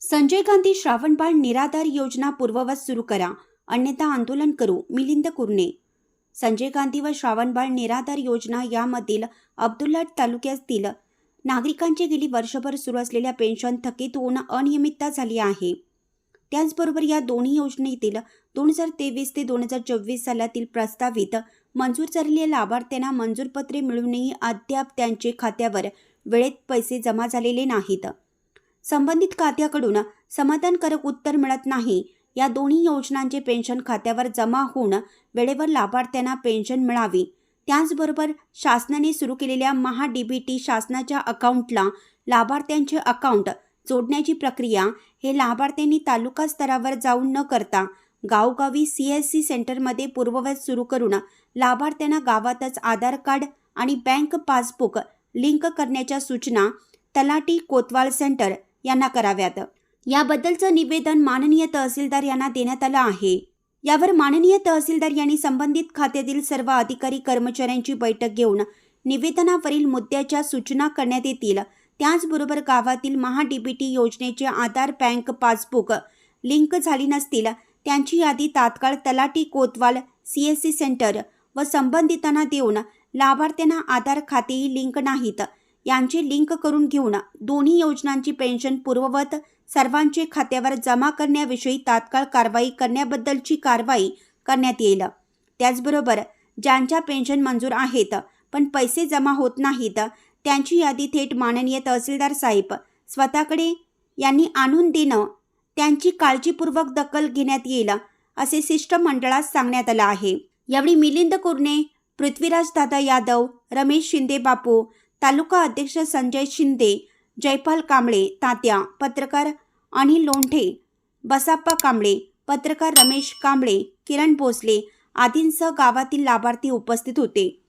संजय गांधी श्रावणबाळ निराधार योजना पूर्ववत सुरू करा. अन्यथा आंदोलन करू. मिलिंद कुरणे. संजय गांधी व श्रावणबाळ निराधार योजना यामधील अब्दुल्लाट तालुक्यातील नागरिकांची गेली वर्षभर सुरू असलेल्या पेन्शन थकीत होऊन अनियमितता झाली आहे. त्याचबरोबर या दोन्ही योजनेतील दोन हजार तेवीस ते दोन हजार चोवीस सालातील प्रस्तावित मंजूर झालेल्या लाभार्थ्यांना मंजूरपत्रे मिळूनही अद्याप त्यांचे खात्यावर वेळेत पैसे जमा झालेले नाहीत. संबंधित खात्याकडून समाधानकारक उत्तर मिळत नाही. या दोन्ही योजनांचे पेन्शन खात्यावर जमा होऊन वेळेवर लाभार्थ्यांना पेन्शन मिळावी. त्याचबरोबर शासनाने सुरू केलेल्या महा डी बी टी शासनाच्या अकाउंटला लाभार्थ्यांचे अकाउंट जोडण्याची प्रक्रिया हे लाभार्थ्यांनी तालुका स्तरावर जाऊन न करता गावगावी सी एस सी सेंटरमध्ये पूर्ववत सुरू करून लाभार्थ्यांना गावातच आधार कार्ड आणि बँक पासबुक लिंक करण्याच्या सूचना तलाटी कोतवाल सेंटर यांना कराव्यात. याबद्दलचं निवेदन माननीय तहसीलदार यांना देण्यात आलं आहे. यावर माननीय तहसीलदार यांनी संबंधित खात्यातील सर्व अधिकारी कर्मचाऱ्यांची बैठक घेऊन निवेदनावरील मुद्द्याच्या सूचना करण्यात येतील. त्याचबरोबर गावातील महा डीबीटी योजनेचे आधार बँक पासबुक लिंक झाली नसतील त्यांची यादी तात्काळ तलाटी कोतवाल सी एस सी सेंटर व संबंधितांना देऊन लाभार्थ्यांना आधार खातेही लिंक नाहीत. यांची लिंक करून घेऊन दोन्ही योजनांची पेन्शन पूर्ववत सर्वांचे खात्यावर जमा करण्याविषयी तात्काळ कारवाई करण्याबद्दलची कारवाई करण्यात येईल. त्याचबरोबर ज्यांच्या पेन्शन मंजूर आहेत पण पैसे जमा होत नाहीत त्यांची यादी थेट माननीय तहसीलदार साहेब स्वतःकडे यांनी आणून देणं त्यांची काळजीपूर्वक दखल घेण्यात येईल असे शिष्टमंडळास सांगण्यात आलं आहे. यावेळी मिलिंद कुर्णे पृथ्वीराज दादा यादव रमेश शिंदे बापू तालुका अध्यक्ष संजय शिंदे जयपाल कांबळे तात्या पत्रकार अनिल लोंढे बसाप्पा कांबळे पत्रकार रमेश कांबळे किरण भोसले आदींसह गावातील लाभार्थी उपस्थित होते.